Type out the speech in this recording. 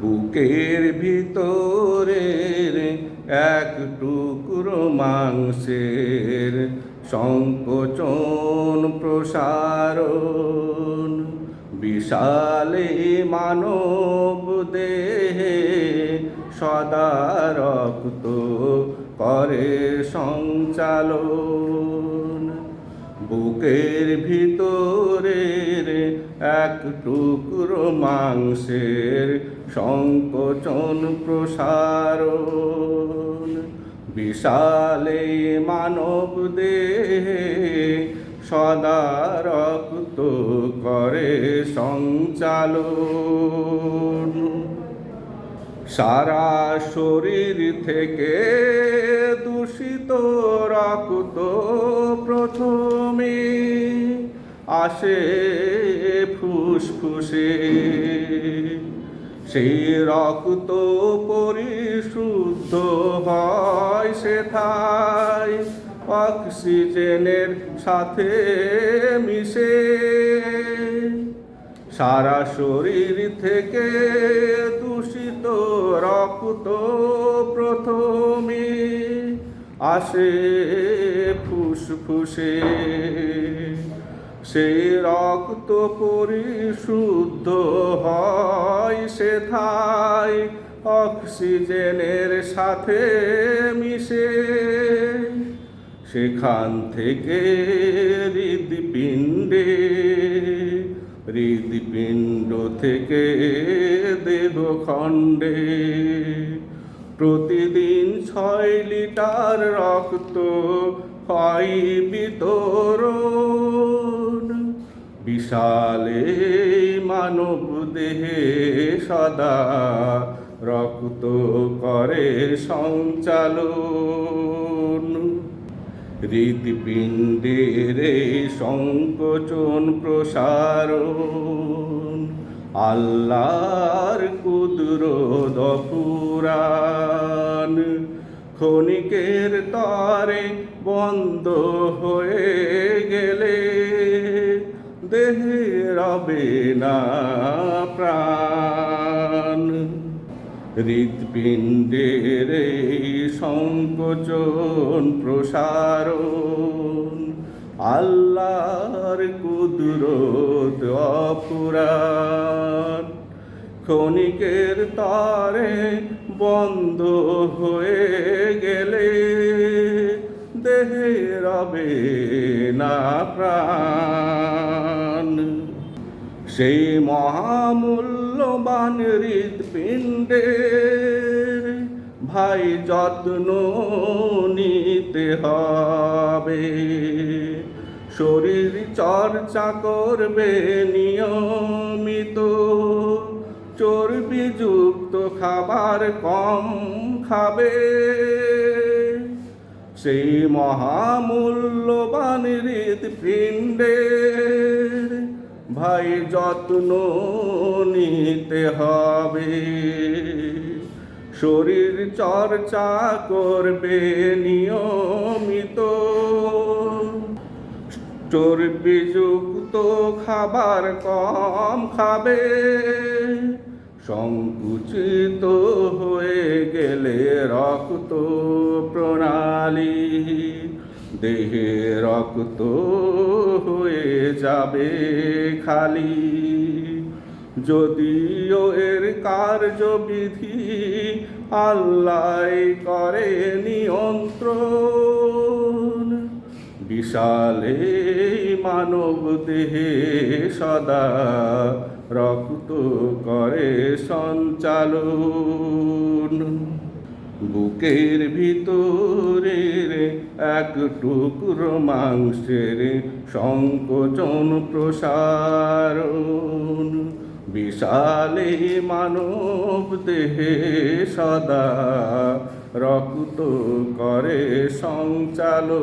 বুকের ভিতরের এক টুকরো মাংসের সংকোচন প্রসারণ। বিশালে মানব দেহে সদা রক্ত করে সঞ্চালন। বুকের ভিতরের এক টুকরো মাংসের সংকোচন প্রসারণ। বিশালে মানব দেহে সদা রক্ত করে সঞ্চালন। সারা শরীর থেকে দূষিত রক্ত আসে ফুসফুসে। সেই রক্ত পরিশুদ্ধ হয় সেথায়, অক্সিজেনের সাথে মিশে। সারা শরীর থেকে দূষিত রক্ত প্রথমে আসে ফুসফুসে। সেই রক্ত পরিশুদ্ধ হয় সেথায় অক্সিজেনের সাথে মিশে। সেখান থেকে হৃদপিণ্ডে, হৃদপিণ্ড থেকে দেহখণ্ডে। প্রতিদিন ছয় লিটার রক্ত হয় বিতরণ বিশালে মানব দেহে সদা রক্ত করে সঞ্চালন। হৃদপিণ্ডের সংকোচন প্রসারণ আল্লাহর কুদরত পুরাণ ক্ষণিকের তরে বন্ধ হয়ে গেলে দেহে রবে না প্রাণ। হৃদপিণ্ডের সংকোচন প্রসারণ আল্লাহর কুদরত অপুরাণ। ক্ষণিকের তারে বন্ধ হয়ে গেলে দেহে রবে না প্রাণ। সেই মহামূল্যবান হৃদপিণ্ডের ভাই যত্ন নিতে হবে। শরীর চর্চা করবে নিয়মিত চর্বিযুক্ত খাবার কম খাবে। সেই মহামূল্যবান হৃদপিণ্ডের ভাই যত্ন নিতে হবে। শরীর চর্চা করবে নিয়মিত। চর্বিযুক্ত খাবার কম খাবে। সংকুচিত হয়ে গেলে রক্ত প্রণালী। দেহে রক্ত যাবে খালি। যদিও এর কার্যবিধি আল্লাহ করে নিয়ন্ত্রণ। বিশালে মানব দেহে সদা রক্ত করে সঞ্চালন। বুকের ভিতরের এক টুকরো মাংসের সংকোচন প্রসারণ। বিশালে মানব দেহে সদা রক্ত করে সঞ্চালন।